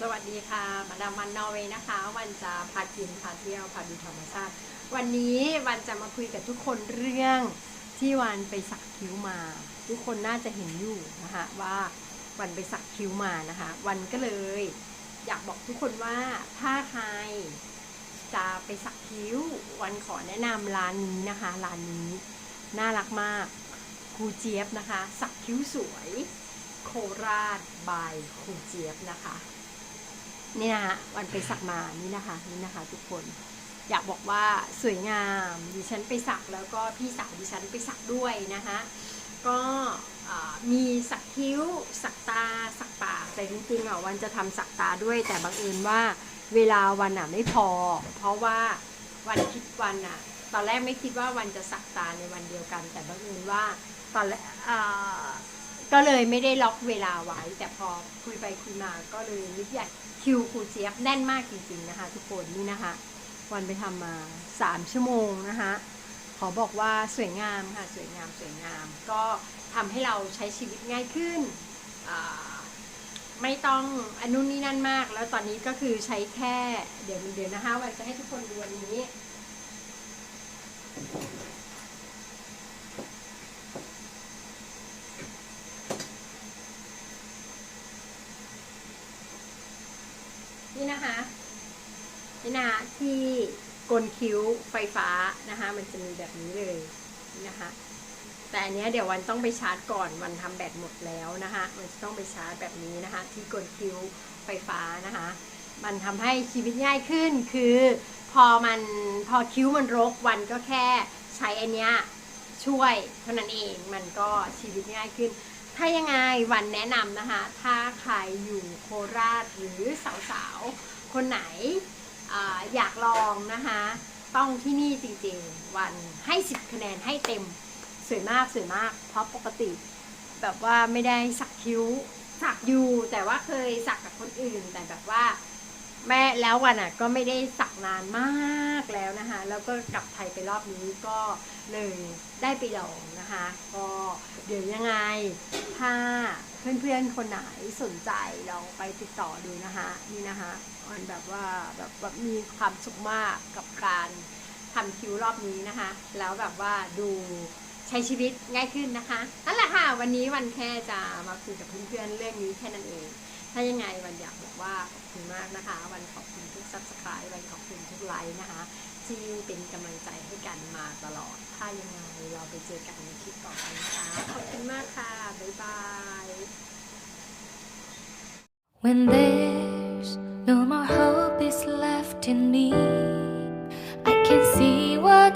สวัสดีค่ะ มาดามวันนอร์เวย์นะคะ วันจะพากินพาเที่ยวพาดูธรรมชาติ วันนี้วันจะมาคุยกับทุกคนเรื่องที่วันไปสักคิ้วมา ทุกคนน่าจะเห็นอยู่นะคะว่าวันไปสักคิ้วมานะคะ วันก็เลย อยากบอกทุกคนว่าถ้าใครจะไปสักคิ้ว วันขอแนะนำร้านนี้นะคะร้านนี้น่ารักมากครูเจี๊ยบนะคะ สักคิ้วสวย โคราชบายครูเจี๊ยบนะคะ นี่นะคะวันไปสักมานี่นะคะนี่นะคะ ทุกคนอยากบอกว่าสวยงามดิฉันไปสักแล้วก็พี่สาวดิฉันไปสักด้วยนะคะก็มีสักคิ้ว สักตา สักปากแต่จริงๆอะวันจะทำสักตาด้วย แต่บังเอิญว่าเวลาวันอะไม่พอ เพราะว่าวันคิดวันอะ ตอนแรกไม่คิดว่าวันจะสักตาในวันเดียวกัน แต่บังเอิญว่าตอนแรก ก็เลยไม่ได้ล็อกเวลาไว้ แต่พอคุยไปคุยมาก็เลยนึกใหญ่คิวครูเจี๊ยบแน่นมากจริง ๆนะคะ ทุกคนนี่นะคะ วันไปทำมา 3 ชั่วโมงนะคะขอบอกว่าสวยงามค่ะสวยงามสวยงาม ก็ทำให้เราใช้ชีวิตง่ายขึ้น ไม่ต้องอนุนี่นั่นมาก แล้วตอนนี้ก็คือใช้แค่เดี๋ยวเดี๋ยวนะคะวันจะให้ทุกคนดูอันนี้ นี่นะคะนี่นะคะที่กลคิ้วไฟฟ้านะคะ มันจะมีแบบนี้เลยนะคะ แต่อันเนี้ยเดี๋ยววันต้องไปชาร์จก่อนวันทำแบตหมดแล้วนะคะมันจะต้องไปชาร์จแบบนี้นะคะ ที่กลคิ้วไฟฟ้านะคะ มันทำให้ชีวิตง่ายขึ้นคือพอมันพอคิ้วมันรกวันก็แค่ใช้อันเนี้ยช่วยเท่านั้นเองมันก็ชีวิตง่ายขึ้น ถ้ายังไงวันแนะนำนะคะ ถ้าใครอยู่โคราชหรือสาวๆ คนไหนออยากลองนะคะ ต้องที่นี่จริงๆ วันให้ 10 คะแนนให้เต็มสวยมากสวยมาก เพราะปกติ แบบว่าไม่ได้สักคิ้วสักอยู่แต่ว่าเคยสักกับคนอื่นแต่แบบว่า แม่แล้ววันอะก็ไม่ได้สักนานมากแล้วนะคะ แล้วก็กลับไทยไปรอบนี้ก็เลยได้ไปลองนะคะ ก็เดี๋ยวยังไงถ้าเพื่อนๆคนไหนสนใจลองไปติดต่อดูนะคะนี่นะคะมันแบบว่าแบบแบบมีความสุขมากกับการทำคิวรอบนี้นะคะ แล้วแบบว่าดูใช้ชีวิตง่ายขึ้นนะคะนั่นแหละค่ะ วันนี้วันแค่จะมาคุยกับเพื่อนๆเรื่องนี้แค่นั้นเอง ถ้ายังไงวันอยากบอกว่าขอบคุณมากนะคะ วันขอบคุณทุก subscribe วันขอบคุณทุกไลค์นะคะ ที่เป็นกำลังใจให้กันมาตลอด ถ้ายังไงเราไปเจอกันในคลิปต่อไปนะคะ ขอบคุณมากค่ะ บ๊ายบาย When there's no more hope is left in me, I can see what